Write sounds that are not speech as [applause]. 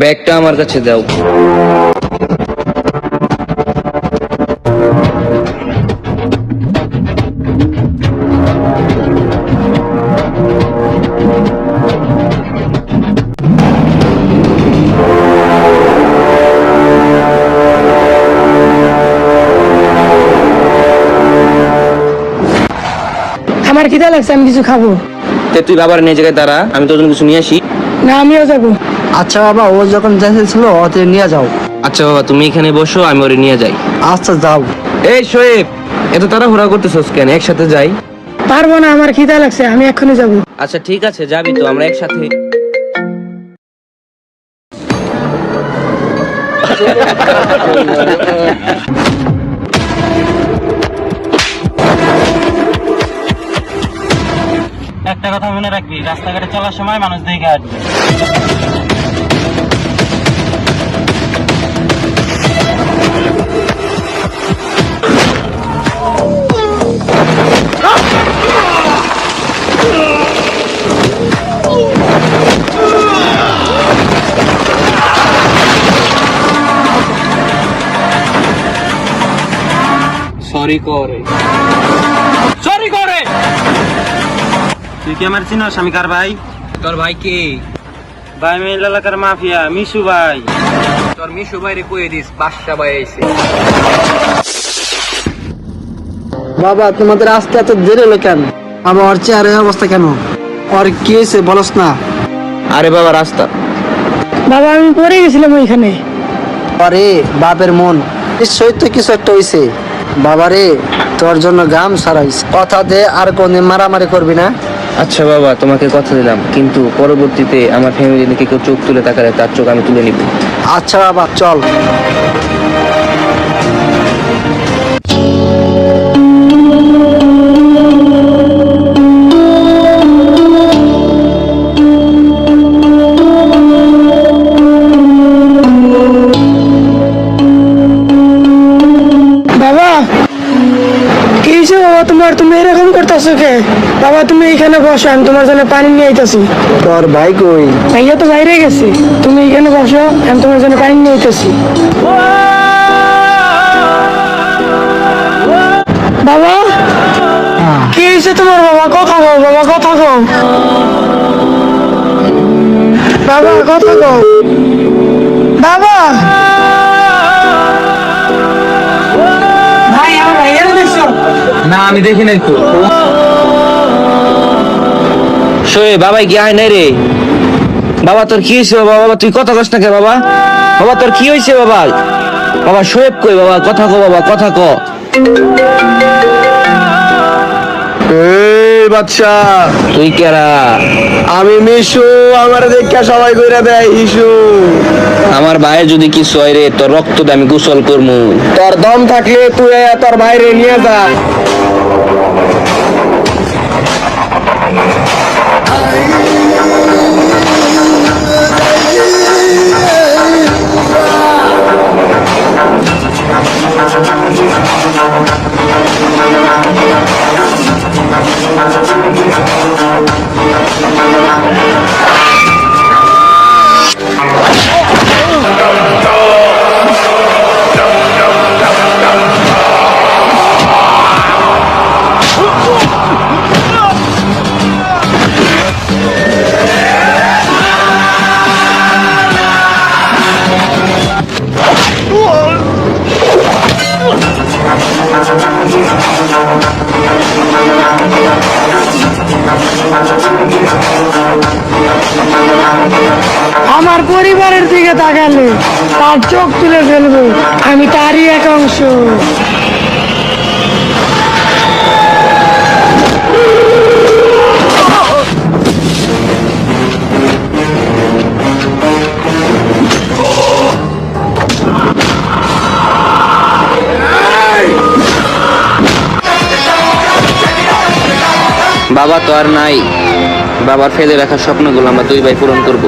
ব্যাগটা আমার কাছে দাও। আমার খিদা লাগছে আমি কিছু খাব। তে তুই বাবার নিয়ে জায়গায় দাঁড়া আমি তোর জন্য কিছু নিয়ে আসি। না আমিও যাব। আচ্ছা বাবা ও যখন যাইতেছিল ওতে নিয়ে যাও। আচ্ছা বাবা তুমি এখানে বসো আমি ওরে নিয়ে যাই। আচ্ছা যাও। এই শোয়েব এত তাড়াহুড়া করতেছস কেন? একসাথে যাই। পারব না আমার খিদা লাগছে আমি এক্ষুনি যাব। আচ্ছা ঠিক আছে যাবি তো আমরা একসাথে। [laughs] একটা কথা মনে রাখবি রাস্তাঘাটে চলার সময় মানুষ দেখে আসবে। সরি করে তুই কি আমার চিনস? আমি কার ভাই? তোর ভাই কে? ভাই মেল এলাকার মাফিয়া মিশু ভাই। তোর মিশু ভাইরে কয়ে দিস বাদশা ভাই আইছে। বাবা তোমাদের আসতে এত দেরি হলো কেন? ওর চেয়ারে অবস্থা কেন? ওর কি হয়েছে বলস না। আরে বাবা রাস্তা। বাবা আমি পড়ে গেছিলাম ওইখানে। আরে বাপের মন নিশ্চয়ই তো কিছু একটা হয়েছে বাবারে তোর জন্য গাম সারাইস। কথা দে আর কোনদিন মারামারি করবি না। আচ্ছা বাবা, তোমাকে কথা দিলাম। কিন্তু পরবর্তীতে আমার ফ্যামিলি নিয়ে কেউ চোখ তুলে তাকালে তার চোখ আমি তুলে নিব। আচ্ছা বাবা, চল। হয়েছে বাবা তোমার তুমি এরকম করতেছো কে? বাবা তুমি এখানে বসো আমি তোমার জন্য পানি নিয়ে আইতাছি। তোর ভাই কই? ভাইয়া তো বাইরে গেছে। তুমি এখানে বসো আমি তোমার জন্য পানি নিয়ে আইতাছি। বাবা কি হয়েছে তোমার বাবা? কথা কও বাবা কথা কও। বাবা কথা কও। বাবা আমি দেখি নাই তো। শোয়ে বাবাই কি আয় নাই রে? বাবা, তোর কি হয়েছে বাবা? বাবা, তুই কথা কস না কে বাবা? বাবা, তোর কি হয়েছে বাবা? বাবা, শোয়েব কই বাবা? কথা কো বাবা, কথা ক। বাচ্চা তুই কেরা? আমি মিশু আমার দেখা সবাই কইরা দেয় ইস্যু আমার ভাইয়ের যদি কিছু হয় রে তোর রক্ত আমি গোসল করমু। তোর দম থাকলে তুই আয়া তোর ভাইরে নিয়ে যা। আমার পরিবারের দিকে তাকালে তার চোখ তুলে ফেলব, আমি তারই এক অংশ। বাবা তো আর নাই। বাবার ফেলে রাখা স্বপ্নগুলো আমরা দুই ভাই পূরণ করব।